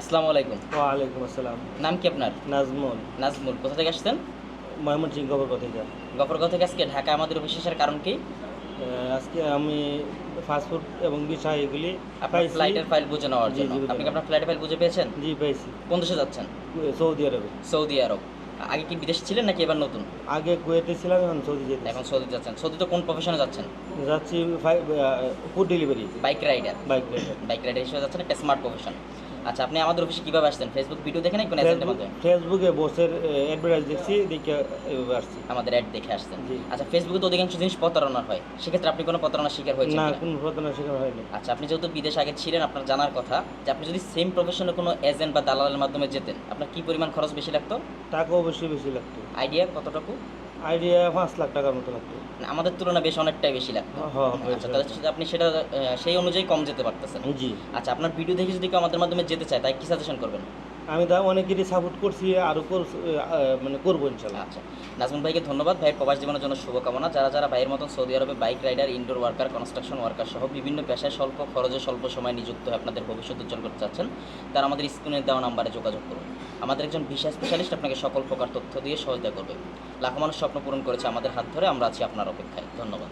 আসসালামু আলাইকুম। ওয়ালাইকুম আসসালাম। নাম কি আপনার? নাজমুল। নাজমুল কোথা থেকে আসছেন? ময়মনসিংহ খবর কথা যা গফরগাঁও থেকে আজকে ঢাকা আমাদের অফিসে আসার কারণ কি? আজকে আমি ফাস্টফুড এবং বিষয় এগুলি আপনার ফ্লাইটের ফাইল বুঝে নেওয়ার জন্য। আপনি কি আপনার ফ্লাইটের ফাইল বুঝে পেয়েছেন? জি পাইছি কোন দেশে যাচ্ছেন? সৌদি আরবে। Saudi Arab. আগে কি বিদেশে ছিলেন নাকি এবার নতুন? আগে কুয়েতে ছিলাম এখন সৌদি যেতে এখন সৌদি যাচ্ছেন। সৌদি তো কোন প্রফেশনে যাচ্ছেন? যাচ্ছি food delivery bike rider bike bike rider হিসেবে যাচ্ছেন একটা স্মার্ট প্রফেশন আচ্ছা আপনি আমাদের অফিসে কীভাবে আসছেন? ফেসবুক ভিডিও দেখে নাকি কোনো এজেন্টের মাধ্যমে? ফেসবুকে বসের অ্যাডভার্টাইজ দেখছি দেখে আসছি। আমাদের অ্যাড দেখে আসছেন। আচ্ছা ফেসবুকে তো অধিকাংশ জিনিস প্রতারণার হয়। সেক্ষেত্রে আপনি কোনো প্রতারণার শিকার হয়েছেন না কোনো? ঘটনা শেখানো হয়নি। আচ্ছা আপনি যেহেতু বিদেশে আগে ছিলেন আপনার জানার কথা যে আপনি যদি সেম প্রফেশনে কোনো এজেন্ট বা দালালের মাধ্যমে যেতেন আপনার কি পরিমাণ খরচ বেশি লাগতো? টাকা অবশ্যই বেশি লাগতো। আইডিয়া কতটুকু? আইডিয়া পাঁচ লাখ টাকার মতো লাগতো আমাদের তুলনায় বেশ অনেকটাই বেশি লাগতো হ্যাঁ, আচ্ছা তাহলে আপনি সেটা সেই অনুযায়ী কম যেতে পারতেছেন। জি। আচ্ছা আপনার ভিডিও দেখে যদি কেউ আমাদের মাধ্যমে যেতে চায় তাই কি সাজেশন করবেন? আমি তা অনেকেরই সাপোর্ট করছি, আরও মানে করব ইনশাল্লাহ। আচ্ছা। নাজমুল ভাইকে ধন্যবাদ। ভাইয়ের প্রবাস জীবনের জন্য শুভকামনা। যারা যারা ভাইয়ের মতন সৌদি আরবে bike rider indoor worker construction worker সহ বিভিন্ন পেশায় স্বল্প খরচে স্বল্প সময় নিযুক্ত হয়ে আপনাদের ভবিষ্যৎ উজ্জ্বল করতে চাচ্ছেন, তারা আমাদের স্ক্রিনে দেওয়া নাম্বারে যোগাযোগ করুন। আমাদের একজন ভিসা স্পেশালিস্ট আপনাকে সকল প্রকার তথ্য দিয়ে সহায়তা করবে। লাখো মানুষ স্বপ্ন পূরণ করেছে আমাদের হাত ধরে। আমরা আছি আপনার অপেক্ষায়। ধন্যবাদ।